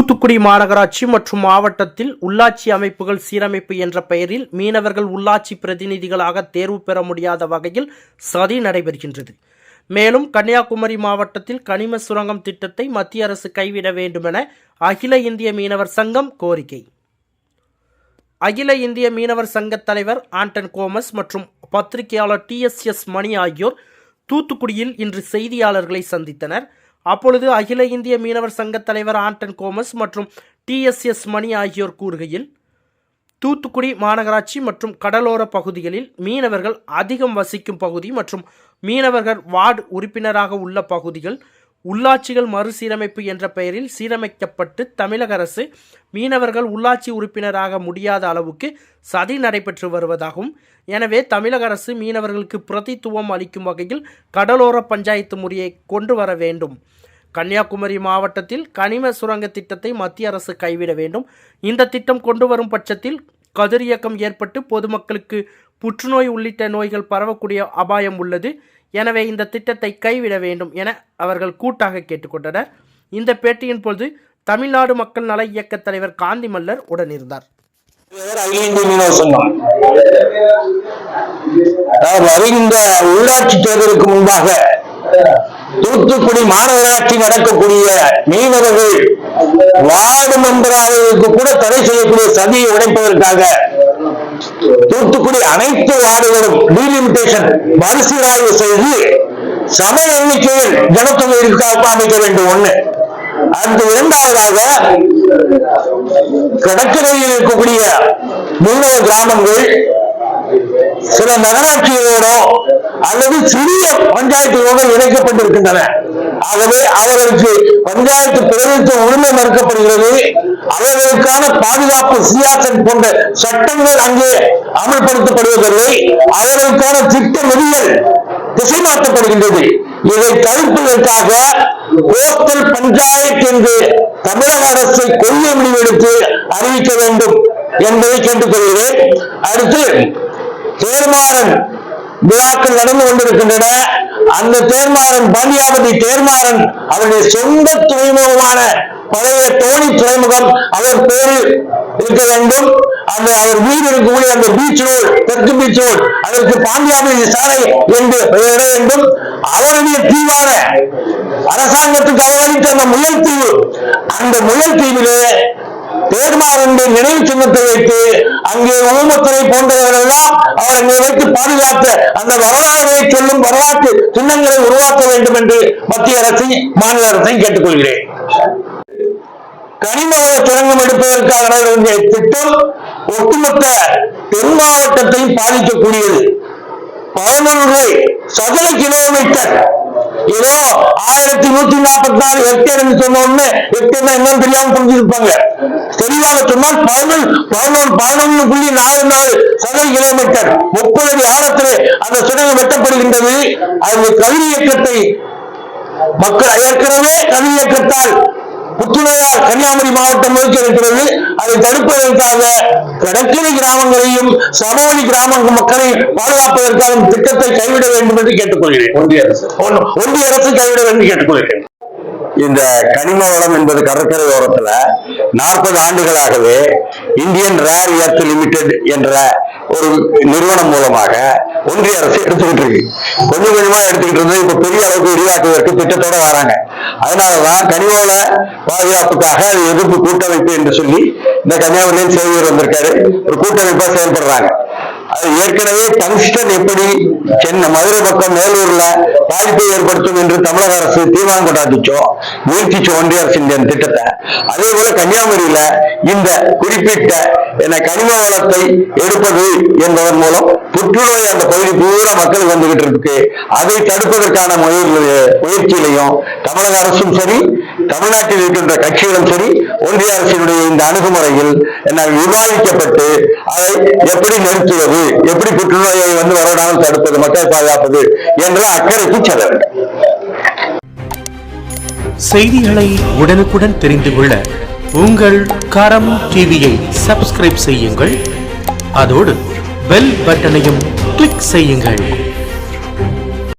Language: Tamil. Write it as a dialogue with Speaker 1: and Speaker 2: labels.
Speaker 1: தூத்துக்குடி மாநகராட்சி மற்றும் மாவட்டத்தில் உள்ளாட்சி அமைப்புகள் சீரமைப்பு என்ற பெயரில் மீனவர்கள் உள்ளாட்சி பிரதிநிதிகளாக தேர்வு பெற முடியாத வகையில் சதி நடைபெறுகின்றது. மேலும் கன்னியாகுமரி மாவட்டத்தில் கனிம சுரங்கம் திட்டத்தை மத்திய அரசு கைவிட வேண்டுமென அகில இந்திய மீனவர் சங்கம் கோரிக்கை. அகில இந்திய மீனவர் சங்க தலைவர் ஆண்டன் கோமஸ் மற்றும் பத்திரிகையாளர் டிஎஸ்எஸ் மணி ஆகியோர் தூத்துக்குடியில் இன்று செய்தியாளர்களை சந்தித்தனர். அப்பொழுது அகில இந்திய மீனவர் சங்க தலைவர் ஆண்டன் கோமஸ் மற்றும் டிஎஸ்எஸ் மணி ஆகியோர் கூறுகையில் தூத்துக்குடி மாநகராட்சி மற்றும் கடலோர பகுதிகளில் மீனவர்கள் அதிகம் வசிக்கும் பகுதி மற்றும் மீனவர்கள் வார்டு உறுப்பினராக உள்ள பகுதிகள் உள்ளாட்சிகள் மறுசீரமைப்பு என்ற பெயரில் சீரமைக்கப்பட்டு தமிழக அரசு மீனவர்கள் உள்ளாட்சி உறுப்பினராக முடியாத அளவுக்கு சதி நடைபெற்று வருவதாகவும் எனவே தமிழக அரசு மீனவர்களுக்கு பிரதித்துவம் அளிக்கும் வகையில் கடலோர பஞ்சாயத்து முறையை கொண்டு வர வேண்டும். கன்னியாகுமரி மாவட்டத்தில் கனிம சுரங்க திட்டத்தை மத்திய அரசு கைவிட வேண்டும். இந்த திட்டம் கொண்டு வரும் பட்சத்தில் கதிரியக்கம் ஏற்பட்டு பொதுமக்களுக்கு புற்றுநோய் உள்ளிட்ட நோய்கள் பரவக்கூடிய அபாயம் உள்ளது. எனவே இந்த திட்டத்தை கைவிட வேண்டும் என அவர்கள் கூட்டாக கேட்டுக்கொண்டனர். இந்த பேட்டியின் பொழுது தமிழ்நாடு மக்கள் நல இயக்க தலைவர் காந்தி மல்லர் உடனிருந்தார்.
Speaker 2: இவர் வருகின்ற உள்ளாட்சி தேர்தலுக்கு முன்பாக தூத்துக்குடி மாநகராட்சி நடக்கக்கூடிய மீனவர்கள் வார்டு மெம்பராவதற்கு கூட தடை செய்யக்கூடிய சதியை உடைப்பதற்காக தூத்துக்குடி அனைத்து வார்டுகளும் டீலிமிட்டேஷன் மறுசீராய்வு செய்து சம எண்ணிக்கையில் ஜனத்தொகை இருக்க அமைக்க வேண்டும் ஒண்ணு. அடுத்து இரண்டாவதாக கடற்கரையில் இருக்கக்கூடிய மீனவ கிராமங்கள் சில நகராட்சிகளோடோ அல்லது சிறிய பஞ்சாயத்துகளோடு இணைக்கப்பட்டிருக்கின்றன. ஆகவே அவர்களுக்கு பஞ்சாயத்து பிரதிநிதித்துவ உரிமை மறுக்கப்படுகிறது. அவர்களுக்கான பாதுகாப்பு சியாசன் போன்ற சட்டங்கள் அங்கே அமல்படுத்தப்படுவதில்லை. அவர்களுக்கான திட்ட நெறிகள் திசை மாற்றப்படுகின்றது இதை தவிர்ப்பதற்காக கோஸ்டல் பஞ்சாயத்து என்று தமிழக அரசை கொள்கை முடிவெடுத்து அறிவிக்க வேண்டும் என்பதை கேட்டுக்கொள்கிறேன். அடுத்து தேர்மாறன் விழாக்கள் நடந்து கொண்டிருக்கின்றன. அந்த தேர்மாறன் பாண்டியாபதி தேர்மாறன் அவருடைய சொந்த துறைமுகமான பழைய தோணி துறைமுகம் அவர் பேரில் இருக்க வேண்டும். அந்த அவர் வீடு இருக்கக்கூடிய அந்த பீச் ரோடு தெற்கு பீச் ரோடு அதற்கு பாண்டியாபதி சாலை என்று பெயர வேண்டும். அவருடைய தீவான அரசாங்கத்துக்கு அவமதித்த அந்த முயல் தீவு அந்த முயல் தீவிலே தேர்மாறனுடைய நினைவு சின்னத்தை வைத்து அங்கே ஊமத்துறை போன்றவர்கள் எல்லாம் வைத்து பாதுகாத்த அந்த வரலாறுகளை சொல்லும் வரலாற்று சின்னங்களை உருவாக்க வேண்டும் என்று மத்திய அரசையும் மாநில அரசையும் கேட்டுக்கொள்கிறேன். கனிம வள சுரங்கம் எடுப்பதற்காக திட்டம் ஒட்டுமொத்த தென் மாவட்டத்தையும் பாதிக்கக்கூடியது. பதினொன்று சதுர கிலோமீட்டர். ஏதோ ஆயிரத்தி நூத்தி நாற்பத்தி நாலு ஹெக்டேர் சொன்ன உடனே ஹெக்டேர் என்னன்னு தெரியாம புரிஞ்சிருப்பாங்க. தெளிவாக சொன்னால் பதினொன்று பதினொன்று பதினொன்று புள்ளி நாலு நாலு சதுர கிலோமீட்டர் முப்பது அடி ஆழத்திலே அந்த சுரங்கம் வெட்டப்படுகின்றது. அது கல்வி இயக்கத்தை மக்கள் ஏற்கனவே கல்வி இயக்கத்தால் புற்றுநோயால் கன்னியாகுமரி மாவட்டம் நோக்கி இருக்கிறது அதை தடுப்பதற்காக கடற்கரை கிராமங்களையும் சமவெளி கிராம மக்களை பாதுகாப்பதற்கான திட்டத்தை கைவிட வேண்டும் என்று கேட்டுக்கொள்கிறேன். ஒன்றிய அரசு. ஒன்றிய அரசு கைவிட வேண்டும் என்று கேட்டுக்கொள்கிறேன். இந்த கனிம வளம் என்பது கடற்கரை ஓரத்துல நாற்பது ஆண்டுகளாகவே இந்தியன் ரேர் எர்த் லிமிடெட் என்ற ஒரு நிறுவனம் மூலமாக ஒன்றிய அரசு எடுத்துக்கிட்டு இருக்கு. கொஞ்சம் கொஞ்சமா எடுத்துக்கிட்டு இருந்து இப்ப பெரிய அளவுக்கு விரிவாக்குவதற்கு திட்டத்தோட வராங்க. அதனாலதான் கனிமவள பாதுகாப்புக்காக எதிர்ப்பு கூட்டமைப்பு என்று சொல்லி இந்த கன்னியாகுமரியில் சேவையர் வந்திருக்காரு. ஒரு கூட்டமைப்பா செயல்படுறாங்க. அது ஏற்கனவே டங்ஸ்டன் எப்படி சென்னை மதுரை பக்கம் மேலூர்ல பாதிப்பை ஏற்படுத்தும் என்று தமிழக அரசு தீர்மானம் கொண்டாடிச்சோ முயற்சிச்சோ ஒன்றிய அரசு இந்த திட்டத்தை. அதே போல கன்னியாகுமரியில இந்த குறிப்பிட்ட என கனிம வளத்தை எடுப்பது என்பதன் மூலம் புற்றுநோய் அந்த பகுதி பூரா மக்கள் வந்துகிட்டு இருக்கு. அதை தடுப்பதற்கான முயற்சியிலையும் தமிழக அரசும் சரி தமிழ்நாட்டில் இருக்கின்ற கட்சிகளும் சரி ஒன்றிய அரசினுடைய இந்த அணுகுமுறையில் என்ன விவாதிக்கப்பட்டு அதை எப்படி நிறுத்துவது எப்படி புற்றுநோயை வந்து வரவிடாமல் தடுப்பது? மக்கள் பாதுகாப்பது என்ற அக்கறைக்கு செல்ல வேண்டும்.
Speaker 3: செய்திகளை உடனுக்குடன் தெரிந்து கொள்ள உங்கள் கரம் டிவியை சப்ஸ்கிரைப் செய்யுங்கள். அதோடு பெல் பட்டனையும் கிளிக் செய்யுங்கள்.